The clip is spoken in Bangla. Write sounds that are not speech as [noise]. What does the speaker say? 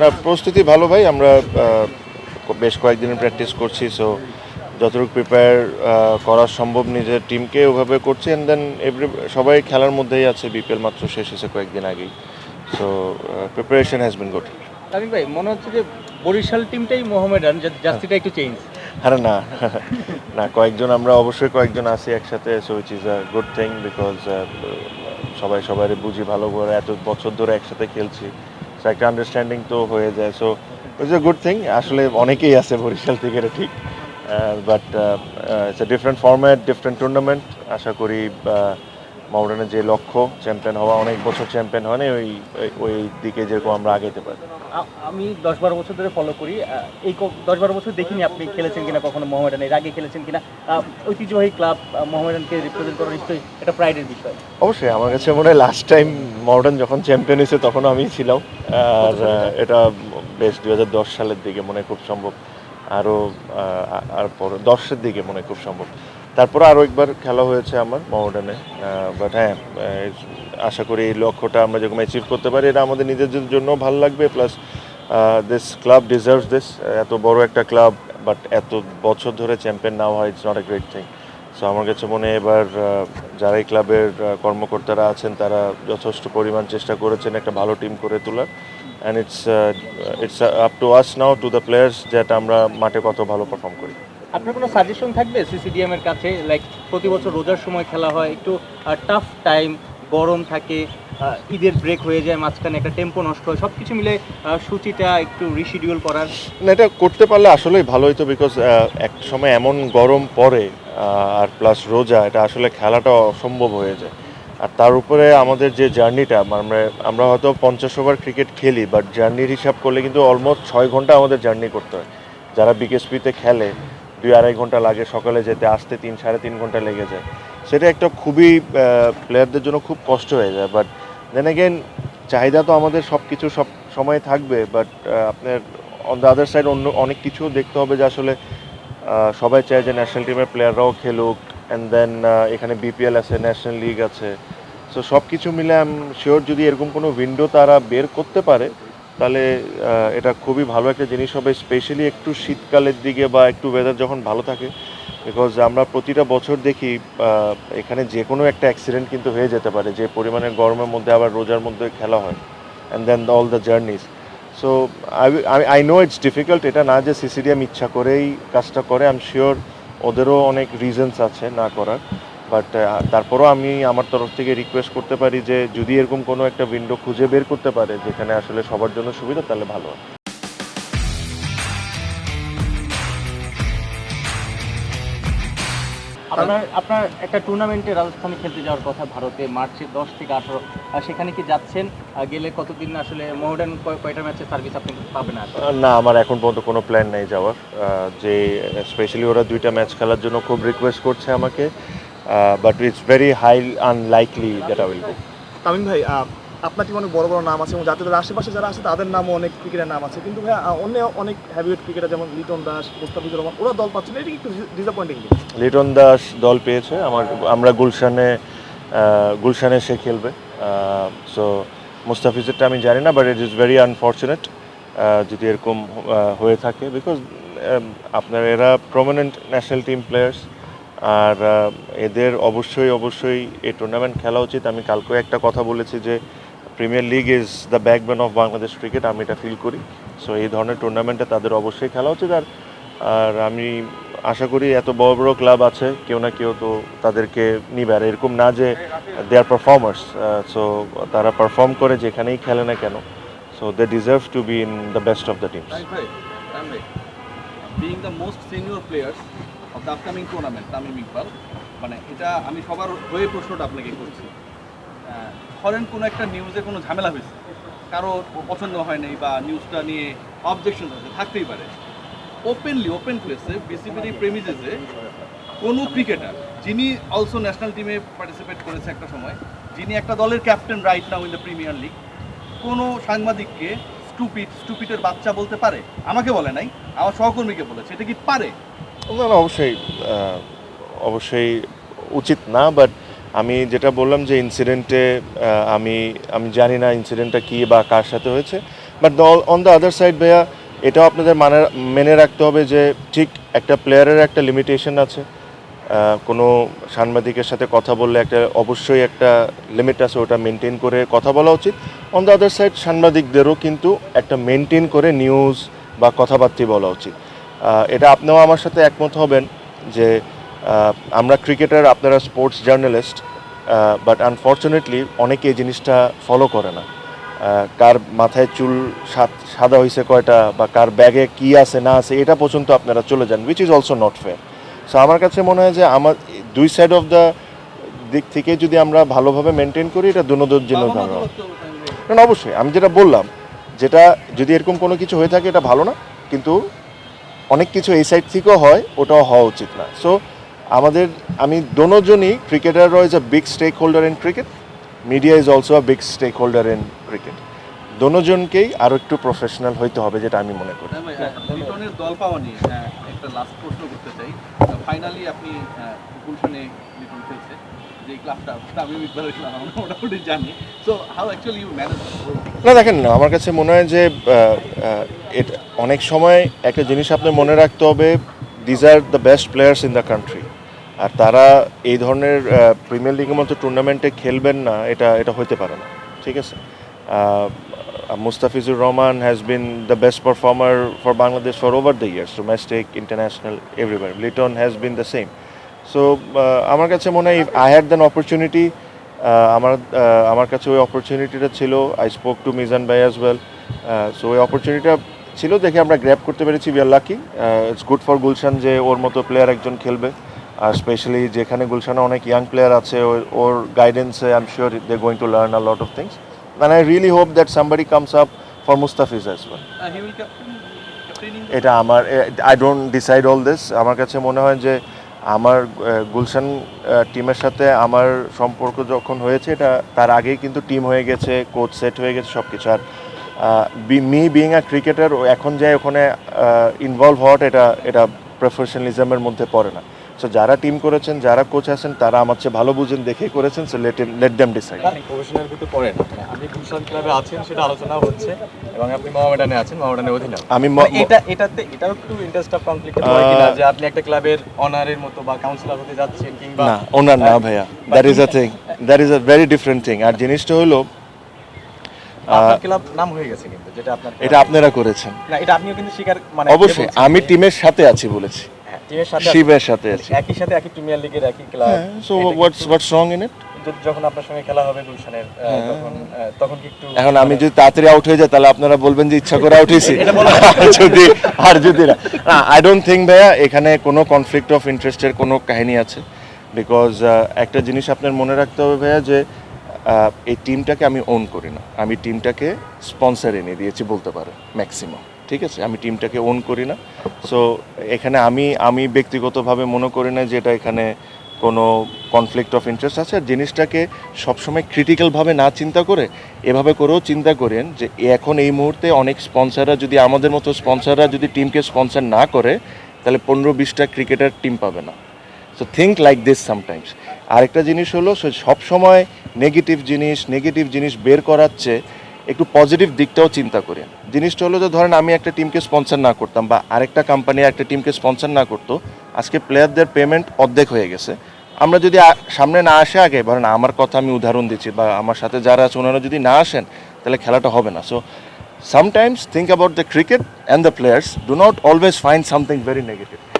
না প্রস্তুতি ভালো ভাই আমরা বেশ কয়েকদিনের প্র্যাকটিস করছি সো যতটুকু প্রিপেয়ার করা সম্ভব নিজের টিমকে ওভাবে করছি অ্যান্ড দেন এভরি সবাই খেলার মধ্যেই আছে বিপিএল মাত্র শেষ হয়েছে কয়েকদিন আগেই so preparation has been good Tamim ভাই মনে হচ্ছে যে বরিশাল টিমটাই মোহামেডান যা- জার্সিটা একটু চেঞ্জ আরে না [laughs] না কয়েকজন আমরা অবশ্যই কয়েকজন আছি একসাথে so which is a good thing because সবাই সবাই বুঝি ভালো করে এত বছর ধরে একসাথে খেলছি সো একটা আন্ডারস্ট্যান্ডিং তো হয়ে যায়। So it's a good thing আসলে অনেকেই আছে বরিশাল থেকে, এটা ঠিক। But it's a different format different tournament আশা করি মাউডানের যে লক্ষ্য চ্যাম্পিয়ন হওয়া অনেক বছর চ্যাম্পিয়ন হয়নি ওই ওই- দিকে যেরকম আমরা আগাইতে পারি। আ- আমি দশ বারো বছর ধরে ফলো করি। এই দশ বারো বছর দেখিনি আপনি খেলেছেন কিনা কখনো মোহামেডান এর আগে খেলেছেন কিনা। ঐতিহ্যবাহী ক্লাব মোহামেডানকে রিপ্রেজেন্ট করা নিশ্চয়ই এটা প্রাইডের বিষয়। অবশ্যই আমার কাছে মনে হয় লাস্ট টাইম মডার্ন যখন চ্যাম্পিয়ন হয়েছে তখন আমি ছিলাম। আর এটা বেশ দুই হাজার দশ সালের দিকে মনে হয় খুব সম্ভব। আরও আর পর দশের দিকে মনে হয় খুব সম্ভব। তারপরে আরও একবার খেলা হয়েছে আমার মডার্নে বাট হ্যাঁ আশা করি এই লক্ষ্যটা আমরা যেরকম অ্যাচিভ করতে পারি, এটা আমাদের নিজেদের জন্য ভালো লাগবে plus this club deserves this এত বড় একটা ক্লাব বাট এত বছর ধরে চ্যাম্পিয়ন না হয় it's not a great thing so আমার কাছে মনে এবার যারা এই ক্লাবের কর্মকর্তারা আছেন, তারা যথেষ্ট পরিমাণ চেষ্টা করেছেন একটা ভালো টিম করে তোলার and it's it's up to us now to the players যেটা আমরা মাঠে কত ভালো পারফর্ম করি। আপনার কোনো সাজেশন থাকবে? সিসিডিএম এর কাছে লাইক প্রতি বছর রোজার সময় খেলা হয়, একটু টাফ টাইম গরম থাকে ঈদের ব্রেক হয়ে যায়, মাঝখানে একটা টেম্পো নষ্ট হয় সব কিছু মিলে সূচিটা একটু রিশিডিউল করার। না, এটা করতে পারলে আসলেই ভালো হতো বিকজ এক সময় এমন গরম পড়ে আর প্লাস রোজা, এটা আসলে খেলাটা অসম্ভব হয়ে যায়। আর তার উপরে আমাদের যে জার্নিটা, আমরা হয়তো পঞ্চাশ ওভার ক্রিকেট খেলি বাট জার্নির হিসাব করলে কিন্তু অলমোস্ট ছয় ঘণ্টা আমাদের জার্নি করতে হয়। যারা বিকেএসপিতে খেলে দুই আড়াই ঘণ্টা লাগে সকালে যেতে, আসতে তিন, সাড়ে তিন ঘণ্টা লেগে যায়। সেটা একটা খুবই প্লেয়ারদের জন্য খুব কষ্ট হয়ে যায়। বাট দেন এগেন চাহিদা তো আমাদের সব কিছু সব সময় থাকবে। বাট আপনার অন দ্য আদার সাইড অন্য, অনেক কিছু দেখতে হবে যে আসলে সবাই চায় যে ন্যাশনাল টিমের প্লেয়াররাও খেলুক। অ্যান্ড দেন এখানে বিপিএল আছে ন্যাশনাল লিগ আছে। সো সব কিছু মিলে আম শিওর যদি এরকম কোনো উইন্ডো তারা বের করতে পারে তাহলে এটা খুবই ভালো একটা জিনিস হবে স্পেশালি একটু শীতকালের দিকে বা একটু ওয়েদার যখন ভালো থাকে বিকজ আমরা প্রতিটা বছর দেখি এখানে যে কোনো একটা অ্যাক্সিডেন্ট কিন্তু হয়ে যেতে পারে, যে পরিমাণে গরমের মধ্যে আবার রোজার মধ্যে খেলা হয় and then all the journeys so I I know it's difficult এটা না যে সিসিডিএম ইচ্ছা করেই কাজটা করে আই এম শিওর ওদেরও অনেক রিজনস আছে না করার বাট তারপরও আমি আমার তরফ থেকে রিকোয়েস্ট করতে পারি যে যদি এরকম কোনো একটা উইন্ডো খুঁজে বের করতে পারে যেখানে আসলে সবার জন্য সুবিধা তাহলে ভালো হয়। আপনার আপনার একটা টুর্নামেন্টে রাজস্থানে খেলতে যাওয়ার কথা ভারতে মার্চে দশ থেকে আঠারো। সেখানে কি যাচ্ছেন? গেলে কতদিন আসলে মোহামেডান কয়- কয়টা ম্যাচের সার্ভিস আপনি পাবেন না আমার এখন পর্যন্ত কোনো প্ল্যান নেই যাওয়ার। যে স্পেশালি ওরা দুইটা ম্যাচ খেলার জন্য খুব রিকোয়েস্ট করছে আমাকে। But it's very high unlikely that I will go Tamim ভাই আপনার টিম অনেক বড় বড় নাম আছে? এবং যাদের আশেপাশে যারা আছে তাদের নামও অনেক ক্রিকেটের নাম আছে। কিন্তু ভাই অন্য অনেক হ্যাভিওয়েট ক্রিকেটার যেমন লিটন দাস মুস্তাফিজুর রহমান ওরা দল পাচ্ছে না। এটা একটু ডিসঅ্যাপয়েন্টিং লিটন দাস দল পেয়েছে। আমার আমরা গুলশানে গুলশানে সে খেলবে। সো মুস্তাফিজেরটা আমি জানি না but it is very unfortunate যদি এরকম হয়ে থাকে। বিকজ আপনার এরা প্রমিনেন্ট ন্যাশনাল টিম প্লেয়ার্স আর এদের অবশ্যই অবশ্যই এই টুর্নামেন্ট খেলা উচিত। আমি কালকেও একটা কথা বলেছি যে premier league is the backbone of Bangladesh cricket আমি এটা ফিল করি। সো এই ধরনের টুর্নামেন্টে তাদের অবশ্যই খেলা উচিত। আর আর আমি আশা করি এত বড় বড় ক্লাব আছে, কেউ না কেউ তো তাদেরকে নিবে। আর এরকম না যে দে আর পারফর্মার্স সো তারা পারফর্ম করে যেখানেই খেলে না কেন। So they deserve to be in the best of the teams senior players of the Tamim Iqbal মানে এটা আমি সবার হয়ে প্রশ্নটা আপনাকে করছি। ধরেন কোনো একটা নিউজে কোনো ঝামেলা হয়েছে। কারও পছন্দ হয় নাই বা নিউজটা নিয়ে অবজেকশন আছে থাকতেই পারে। ওপেনলি ওপেন প্লেসে বিসিবির প্রেমিজেসে কোনো ক্রিকেটার যিনি অলসো ন্যাশনাল টিমে পার্টিসিপেট করেছে একটা সময়, যিনি একটা দলের captain right now in the premier league কোনো সাংবাদিককে স্টুপিড স্টুপিটের বাচ্চা বলতে পারে? আমাকে বলে নাই, আমার সহকর্মীকে বলেছে। এটা কি পারে? না না, অবশ্যই অবশ্যই উচিত না বাট আমি যেটা বললাম যে ইনসিডেন্টে আমি আমি জানি না ইনসিডেন্টটা কী বা কার সাথে হয়েছে but on the other side ভাইয়া, এটাও আপনাদের মানে মেনে রাখতে হবে যে ঠিক একটা প্লেয়ারের একটা লিমিটেশন আছে কোনো সাংবাদিকের সাথে কথা বললে একটা, অবশ্যই একটা লিমিট আছে, ওটা মেনটেন করে কথা বলা উচিত। অন দ্য আদার সাইড সাংবাদিকদেরও কিন্তু একটা মেনটেন করে নিউজ বা কথাবার্তা বলা উচিত। এটা আপনিও আমার সাথে একমত হবেন যে আমরা ক্রিকেটার আপনারা স্পোর্টস জার্নালিস্ট বাট আনফর্চুনেটলি অনেকে এই জিনিসটা ফলো করে না। কার মাথায় চুল সাদ- সাদা হয়েছে কয়টা বা কার ব্যাগে কি আছে না আছে এটা পর্যন্ত আপনারা চলে যান which is also not fair so আমার কাছে মনে হয় যে আমার দুই সাইড অফ দ্য দিক থেকে যদি আমরা ভালোভাবে মেনটেন করি এটা দুনোদের জন্য ভালো। না, অবশ্যই আমি যেটা বললাম যেটা যদি এরকম কোনো কিছু হয়ে থাকে এটা ভালো না কিন্তু অনেক কিছু এই সাইড থেকেও হয় ওটাও হওয়া উচিত না। সো আমাদের আমি দোনোজনই cricketer a big stake holder in cricket media is also a big stake holder in cricket দোনোজনকেই আরও একটু প্রফেশনাল হইতে হবে যেটা আমি মনে করি। আহ, একটা লাস্ট প্রশ্ন করতে চাই। ফাইনালি আপনি গুলশানে যে ক্লাবটা মোটামুটি জানি। So how actually you manage না, দেখেন না, আমার কাছে মনে হয় যে এটা, অনেক সময় একটা জিনিস আপনি মনে রাখতে হবে these are the best players in the country আর তারা এই ধরনের প্রিমিয়ার লিগের মতো টুর্নামেন্টে খেলবেন না, এটা এটা হতে পারে না, ঠিক আছে? Mustafizur Rahman has been the best performer for Bangladesh for over the years domestic international এভরিবার Liton has been the same so আমার কাছে মনে হয় আই হ্যাড দ্যান অপরচুনিটি আমার আমার কাছে ওই অপরচুনিটিটা ছিল আই স্পোক টু মিজান ভাই অ্যাজ ওয়েল সো ওই অপরচুনিটিটা ছিল দেখে আমরা গ্র্যাপ করতে পেরেছি we are lucky it's good for Gulshan যে ওর মতো প্লেয়ার একজন খেলবে, আর স্পেশালি যেখানে গুলশানে অনেক ইয়াং প্লেয়ার আছে, ওর গাইডেন্সে I am sure they going to learn a lot of things really hope that somebody comes up for Mustafiz as well he will captaining এটা আমার I don't decide all this আমার কাছে মনে হয় যে আমার গুলশান টিমের সাথে আমার সম্পর্ক যখন হয়েছে এটা তার আগেই কিন্তু টিম হয়ে গেছে কোচ সেট হয়ে গেছে সব কিছু আর মি বিইং আ ক্রিকেটার এখন যাই ওখানে ইনভলভ হওয়াটা এটা এটা প্রফেশনালিজমের মধ্যে পড়ে না। সো যারা টিম করেছেন যারা কোচ আছেন তারা আমার চেয়ে ভালো বুঝেন দেখে করেছেন so let let them decide professional কিন্তু পড়েন মানে আপনি গুলশান ক্লাবে আছেন সেটা আলোচনা হচ্ছে এবং আপনি মোহামেডানে আছেন মোহামেডানের অধীনে আমি এটা এটাতে এটাও একটু ইন্টারেস্ট অফ কনফ্লিক্ট হয় কিনা যে আপনি একটা ক্লাবের অনারের মতো বা কাউন্সিলর হতে যাচ্ছেন কিংবা না ওনার না ভাইয়া। That is a thing that is a very different thing আর জিনিসটা হলো ক্লাব নাম হয়ে গেছে কিন্তু যেটা আপনার এটা আপনারা করেছেন। না এটা আপনিও কিন্তু স্বীকার মানে অবশ্যই আমি টিমের সাথে আছি বলেছি। টিমের সাথে শিবের সাথে আছি। একই সাথে একই প্রিমিয়ার লিগের একই club. So what's what's wrong in it যখন আপনার সঙ্গে খেলা হবে গুলশানের আহ, তখন তখন কি একটু এখন আমি যদি তাড়াতাড়ি আউট হয়ে যাই তাহলে আপনারা বলবেন যে ইচ্ছা করে আউট হয়েছি। যদি আর যদি না। আই ডোন্ট থিঙ্ক ভাইয়া এখানে কোনো কনফ্লিক্ট অফ ইন্টারেস্টের কোনো কাহিনী আছে। বিকজ একটা জিনিস আপনার মনে রাখতে হবে ভাইয়া যে এই টিমটাকে আমি ওন করি না। আমি টিমটাকে স্পন্সার এনে দিয়েছি বলতে পারে ম্যাক্সিমাম ঠিক আছে? আমি টিমটাকে ওন করি না। সো এখানে আমি আমি ব্যক্তিগতভাবে মনে করি না যে এটা এখানে কোনো কনফ্লিক্ট অফ ইন্টারেস্ট আছে। আর জিনিসটাকে সবসময় ক্রিটিক্যালভাবে না চিন্তা করে, এভাবে করেও চিন্তা করেন যে এখন এই মুহূর্তে অনেক স্পন্সাররা যদি আমাদের মতো স্পন্সাররা যদি টিমকে স্পন্সার না করে, তাহলে পনেরো বিশটা ক্রিকেটার টিম পাবে না। So think like this sometimes আরেকটা জিনিস হলো সব সময় নেগেটিভ জিনিস নেগেটিভ জিনিস বের করাচ্ছে একটু পজিটিভ দিকটাও চিন্তা করেন জিনিসটা হলো যে ধরেন আমি একটা টিমকে স্পন্সর না করতাম বা আরেকটা কোম্পানি একটা টিমকে স্পন্সর না করতো, আজকে প্লেয়ারদের পেমেন্ট অর্ধেক হয়ে গেছে। আমরা যদি সামনে না আসে আগে, ধরেন আমার কথা আমি উদাহরণ দিচ্ছি বা আমার সাথে যারা আছে ওনারা যদি না আসেন, তাহলে খেলাটা হবে না। So sometimes think about the cricket and the players do not always find something very negative.